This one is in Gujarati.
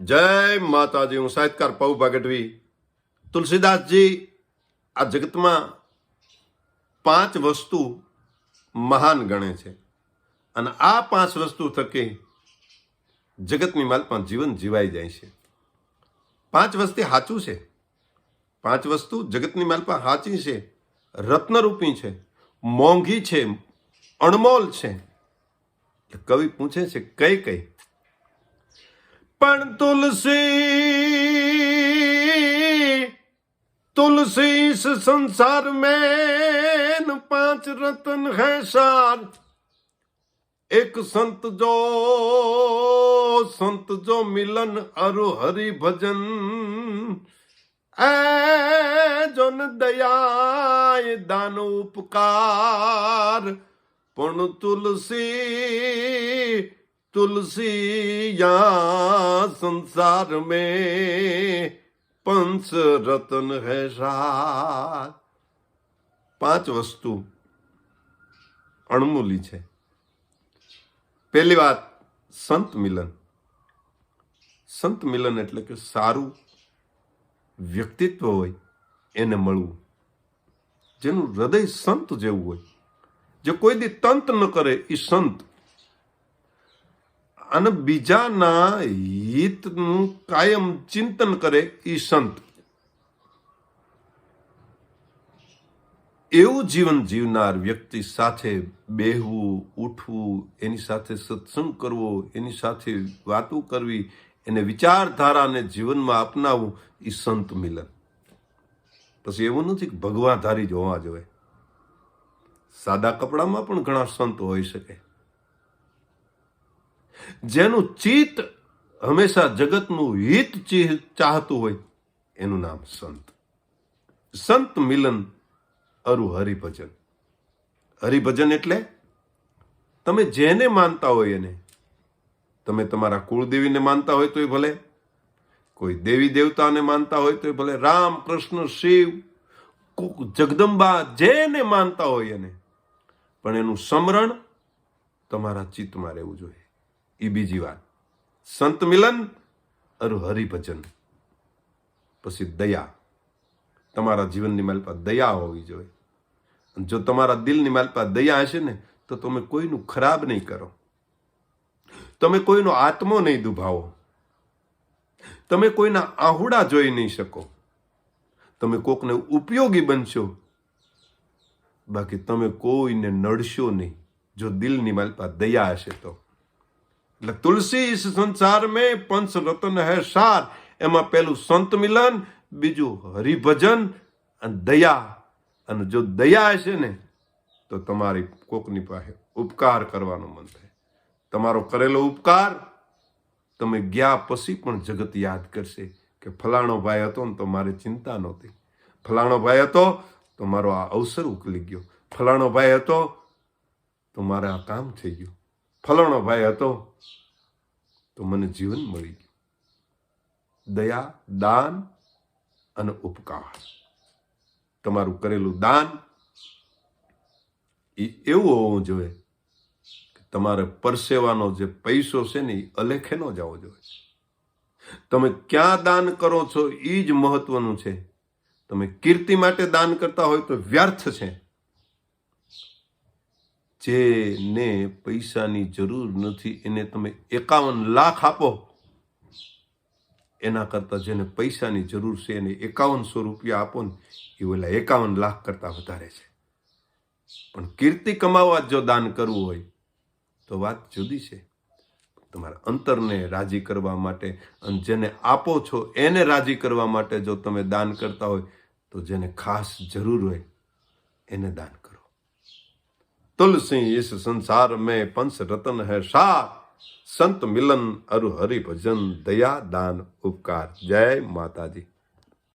જય માતાજી, હું સાહિત્યકાર પૌ ભગટવી તુલસીદાસજી, આ જગતમાં પાંચ વસ્તુ મહાન ગણે છે. અને આ પાંચ વસ્તુ થકી જગતની માલમાં જીવન જીવાઈ જાય છે. પાંચ વસ્તુ સાચું છે. પાંચ વસ્તુ જગતની માલમાં સાચી છે. રત્નરૂપી છે. મોંઘી છે. અણમોલ છે. કવિ પૂછે છે, કઈ કઈ? ਪਣ ਤੁਲਸੀ ਤੁਲਸੀ ਇਸ ਸੰਸਾਰ ਮੇਨ ਪਾਂਚ ਰਤਨ ਹੈ ਸਾਰ। ਇੱਕ ਸੰਤ ਜੋ ਸੰਤ ਜੋ ਮਿਲਨ ਅਰੋ ਹਰੀ ਭਜਨ। ਐ ਜਨ ਦਇਆਏ ਦਾਨ ਉਪਕਾਰ। ਪੁਣ ਤੁਲਸੀ तुलसी तुलसी या संसार में પંચ રતન હે સાત પાંચ વસ્તુ અણમૂલી છે પહેલી વાત સંત મિલન સંત મિલન એટલે કે સારું વ્યક્તિત્વ હોય એને મળવું જેનું હૃદય સંત જેવું હોય જે કોઈ દી તંત ન કરે એ સંત અને બીજાના હિતનું કાયમ ચિંતન કરે એ સંત. એવું જીવન જીવનાર વ્યક્તિ સાથે બેહવું, ઉઠવું, એની સાથે સત્સંગ કરવો, એની સાથે વાતો કરવી, એને વિચારધારાને જીવનમાં અપનાવવું એ સંત મિલન. પછી એવું નથી કે ભગવાધારી જ હોવા જોઈએ સાદા કપડામાં પણ ઘણા સંત હોઈ શકે. જેનું ચિત્ત હંમેશા જગતનું હિત ચાહતું હોય, એનું નામ સંત. સંત મિલન અરુ હરિભજન. હરિભજન એટલે તમે જેને માનતા હોય એને. તમે તમારા કુળદેવીને માનતા હોય તોય ભલે, કોઈ દેવી દેવતાને માનતા હોય તોય ભલે, રામ, કૃષ્ણ, શિવ જગદંબા જેને માનતા હોય એને. પણ એનું સમરણ તમારા ચિત્તમાં રહેવું જોઈએ. એ બીજી વાત. સંત મિલન અરુ હરિભજન. પછી દયા. તમારા જીવનની માલ પર દયા હોવી જોઈએ. જો તમારા દિલની માલ પર દયા હશે ને, તો તમે કોઈનું ખરાબ નહીં કરો. તમે કોઈનો આત્મો નહીં દુભાવો. તમે કોઈના આહુડા જોઈ નહીં શકો. તમે કોકને ઉપયોગી બનશો. બાકી તમે કોઈને નડશો નહીં. જો દિલની માલપા દયા હશે તો. એટલે તુલસી સંસાર મેં પંચ રતન હે સાર. એમાં પેલું સંત મિલન, બીજું હરિભજન અને દયા. અને જો દયા હશે ને, તો તમારી કોકની પાસે ઉપકાર કરવાનું મન થાય. તમારો કરેલો ઉપકાર તમે ગયા પછી પણ જગત યાદ કરશે કે ફલાણો ભાઈ હતો ને તો મારે ચિંતા નહોતી. ફલાણો ભાઈ હતો તો મારો આ અવસર ઉકલી ગયો. ફલાણો ભાઈ હતો તો મારે આ કામ થઈ ગયું. ફલાણો ભાઈ હતો, તો મને જીવન મળી ગયું. દયા, દાન અને ઉપકાર. તમારું કરેલું દાન એ એવું હોવું જોઈએ કે તમારે પરસેવાનો જે પૈસો છે ને એ અલેખે ન જવો જોઈએ. તમે ક્યાં દાન કરો છો એ જ મહત્વનું છે. તમે કીર્તિ માટે દાન કરતા હોય તો વ્યર્થ છે. જેને પૈસાની જરૂર નથી, એને તમે એકાવન લાખ આપો. એના કરતાં જેને પૈસાની જરૂર છે એને એકાવનસો રૂપિયા આપો ને, એ ઓલા એકાવન લાખ કરતાં વધારે છે. પણ કીર્તિ કમાવા જ જો દાન કરવું હોય, તો વાત જુદી છે. તમારા અંતરને રાજી કરવા માટે અને જેને આપો છો એને રાજી કરવા માટે જો તમે દાન કરતા હોય, તો જેને ખાસ જરૂર હોય, એને દાન કરો तुलसी इस संसार में पंच रतन है सार संत मिलन अरु हरि भजन दया दान उपकार जय माता दी